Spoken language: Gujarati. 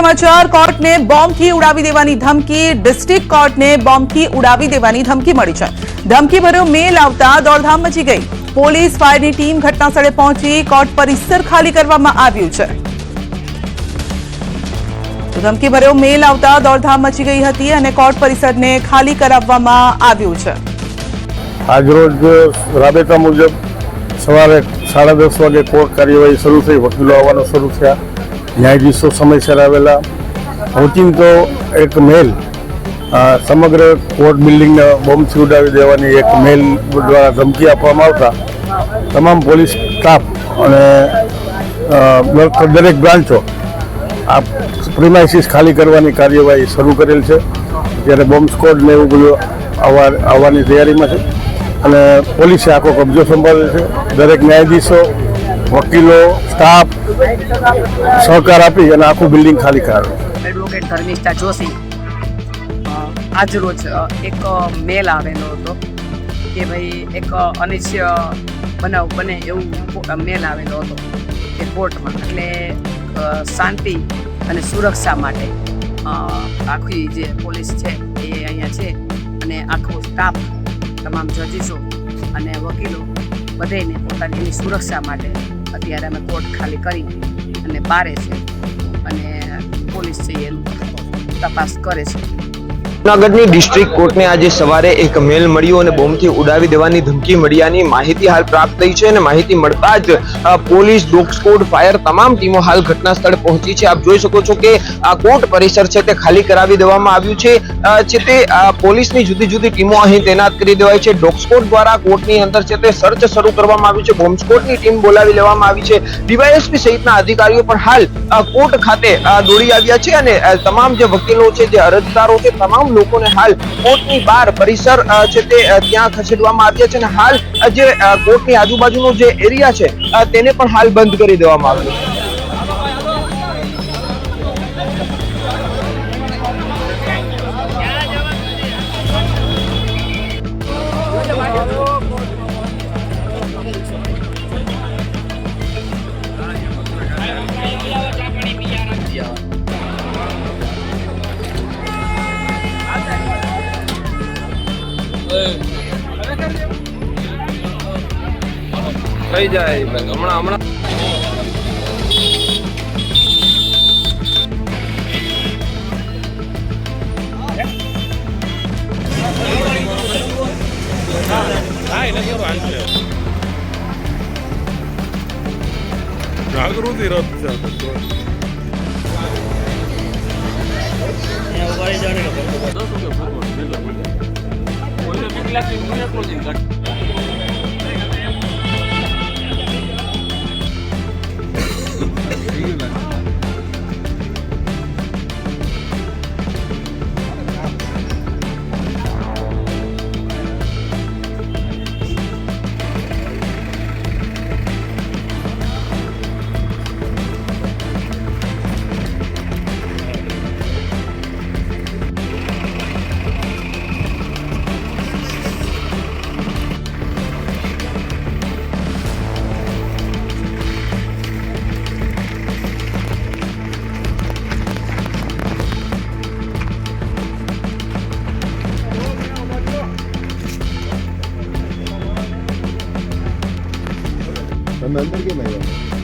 સમાચાર, કોર્ટને બોમ્બથી ઉડાવી દેવાની ધમકી, ડિસ્ટ્રિક્ટ કોર્ટને બોમ્બથી ઉડાવી દેવાની ધમકી મળી છે. ધમકીભર્યો મેલ આવતા દોડધામ મચી ગઈ. પોલીસ, ફાયરની ટીમ ઘટનાસ્થળે પહોંચી, કોર્ટ પરિસર ખાલી કરવામાં આવ્યું છે. ધમકીભર્યો મેલ આવતા દોડધામ મચી ગઈ હતી અને કોર્ટ પરિસરને ખાલી કરાવવામાં આવ્યું છે. આજરોજ રાબેતા મુજબ સવારે સાડા દસ વાગે કોર્ટ કાર્યવાહી શરૂ થઈ, વકીલો આવવાનું શરૂ થયા. ન્યાયાધીશો સમયસર આવેલા પહોંચીને તો એક મેલ સમગ્ર કોર્ટ બિલ્ડિંગને બોમ્બથી ઉડાવી દેવાની એક મેલ દ્વારા ધમકી આપવામાં આવતા તમામ પોલીસ સ્ટાફ અને દરેક બ્રાન્ચો આ પ્રિમાઇસીસ ખાલી કરવાની કાર્યવાહી શરૂ કરેલ છે. જ્યારે બોમ્બ સ્કોડ ને એવું બધું આવવા, આવવાની તૈયારીમાં છે. અને પોલીસે આખો કબજો સંભાળેલ છે. દરેક ન્યાયાધીશો વકીલો, સ્ટાફ સહકાર આપી અને આખું બિલ્ડિંગ ખાલી કરાવે એડવોકેટ ધર્મિષ્ઠા જોશી આજરોજ એક મેલ આવેલો હતો કે ભાઈ એક અનિશ્ચય બનાવ બને એવું મેલ આવેલો હતો કે કોર્ટમાં. એટલે શાંતિ અને સુરક્ષા માટે આખી જે પોલીસ છે એ અહીંયા છે અને આખો સ્ટાફ તમામ જજીસો અને વકીલો બધાને પોતાની સુરક્ષા માટે અત્યારે અમે કોર્ટ ખાલી કરી અને બારે છે. અને પોલીસ છે એનું તપાસ કરે છે. જૂનાગઢની ડિસ્ટ્રિક્ટ કોર્ટને આજે સવારે એક મેલ મળ્યો અને બોમ્બથી ઉડાવી દેવાની ધમકી મળ્યાની માહિતી હાલ પ્રાપ્ત થઈ છે અને માહિતી મળતા જ પોલીસ ડોગ ફાયર તમામ ટીમો હાલ ઘટના સ્થળે પહોંચી છે. આપ જોઈ શકો છો કે આ કોર્ટ પરિસર છે તે ખાલી કરાવી દેવામાં આવ્યું છે. છે તે પોલીસની જુદી જુદી ટીમો અહીં તૈનાત કરી દેવાય છે. ડોગ દ્વારા કોર્ટની અંદર છે તે સર્ચ શરૂ કરવામાં આવ્યું છે. બોમ્બ ટીમ બોલાવી લેવામાં આવી છે. ડીવાયએસપી સહિતના અધિકારીઓ પણ હાલ કોર્ટ ખાતે દોડી આવ્યા છે અને તમામ જે વકીલો છે, જે અરજદારો છે, તમામ લોકોને હાલ કોર્ટની બહાર પરિસર છે તે ત્યાં ખસેડવામાં આવ્યા છે અને હાલ જે કોર્ટની આજુબાજુનો જે એરિયા છે તેને પણ હાલ બંધ કરી દેવામાં આવ્યો છે. થઈ જાય. હમણાં હમણાં. જાગૃતિ રથ છે તમે અંદર કેમ આવ્યા